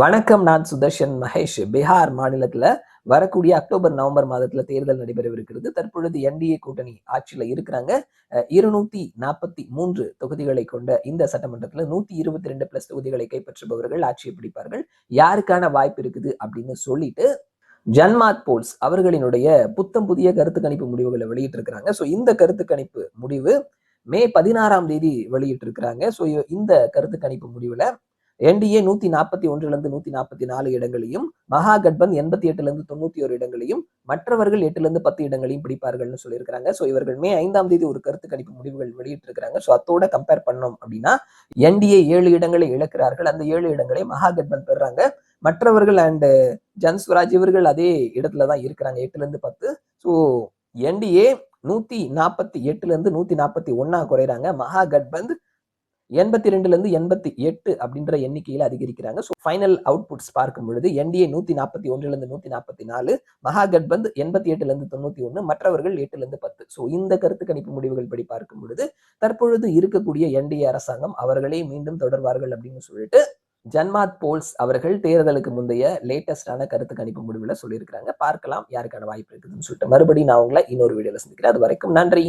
வணக்கம் நான் சுதர்ஷன் மகேஷ். பீகார் மாநிலத்தில் வரக்கூடிய அக்டோபர் நவம்பர் மாதத்தில் தேர்தல் நடைபெறவிருக்கிறது. தற்பொழுது என்டிஏ கூட்டணி ஆட்சியில் இருக்கிறாங்க. இருநூத்தி நாற்பத்தி மூன்று தொகுதிகளை கொண்ட இந்த சட்டமன்றத்தில் நூத்தி இருபத்தி ரெண்டு பிளஸ் தொகுதிகளை கைப்பற்றுபவர்கள் ஆட்சியை பிடிப்பார்கள். யாருக்கான வாய்ப்பு இருக்குது அப்படின்னு சொல்லிட்டு ஜன்மாத் போல்ஸ் அவர்களினுடைய புத்தம் புதிய கருத்து கணிப்பு முடிவுகளை வெளியிட்டிருக்கிறாங்க. ஸோ இந்த கருத்து கணிப்பு முடிவு மே பதினாறாம் தேதி வெளியிட்டிருக்கிறாங்க. ஸோ இந்த கருத்து கணிப்பு முடிவில் என்டிஏ நூத்தி நாற்பத்தி ஒன்றிலிருந்து நூத்தி நாற்பத்தி நாலு இடங்களையும் மகா கட்பந்த் எண்பத்தி எட்டுல இருந்து தொண்ணூத்தி ஒரு இடங்களையும் மற்றவர்கள் எட்டுல இருந்து பத்து இடங்களையும் பிடிப்பார்கள்னு சொல்லியிருக்கிறாங்க. ஸோ இவர்கள் மே ஐந்தாம் தேதி ஒரு கருத்து கணிப்பு முடிவுகள் வெளியிட்டு இருக்கிறாங்க ஸோ அதோட கம்பேர் பண்ணோம் அப்படின்னா என்டிஏ ஏழு இடங்களை இழக்கிறார்கள். அந்த ஏழு இடங்களை மகா கட்பந்த் பெறாங்க மற்றவர்கள் அண்டு ஜன்ஸ்வராஜ் இவர்கள் அதே இடத்துல தான் இருக்கிறாங்க. எட்டுல இருந்து பத்து ஸோ என்டிஏ நூத்தி நாற்பத்தி எட்டுல இருந்து நூத்தி நாற்பத்தி ஒன்னா குறையிறாங்க. மகா கட்பந்த் எண்பத்தி ரெண்டுலேருந்து எண்பத்தி எட்டு அப்படின்ற எண்ணிக்கையில் அதிகரிக்கிறாங்க. ஸோ ஃபைனல் அவுட்புட்ஸ் பார்க்கும் பொழுது என்டிஏ நூத்தி நாற்பத்தி ஒன்றுலேருந்து நூற்றி நூத்தி நாற்பத்தி நாலு மகாகட்பந்த் எண்பத்தி எட்டுலேருந்து தொண்ணூற்றி ஒன்று மற்றவர்கள் எட்டுலேருந்து பத்து. ஸோ இந்த கருத்து கணிப்பு முடிவுகள் படி பார்க்கும் பொழுது தற்பொழுது இருக்கக்கூடிய என்டிஏ அரசாங்கம் அவர்களே மீண்டும் தொடர்வார்கள் அப்படின்னு சொல்லிட்டு ஜன்மாத் போல்ஸ் அவர்கள் தேர்தலுக்கு முந்தைய லேட்டஸ்டான கருத்து கணிப்பு முடிவில் சொல்லியிருக்கிறாங்க. பார்க்கலாம் யாருக்கான வாய்ப்பு இருக்குதுன்னு சொல்லிட்டு மறுபடியும் நான் உங்களை இன்னொரு வீடியோவில் சந்திக்கிறேன். அது வரைக்கும் நன்றி.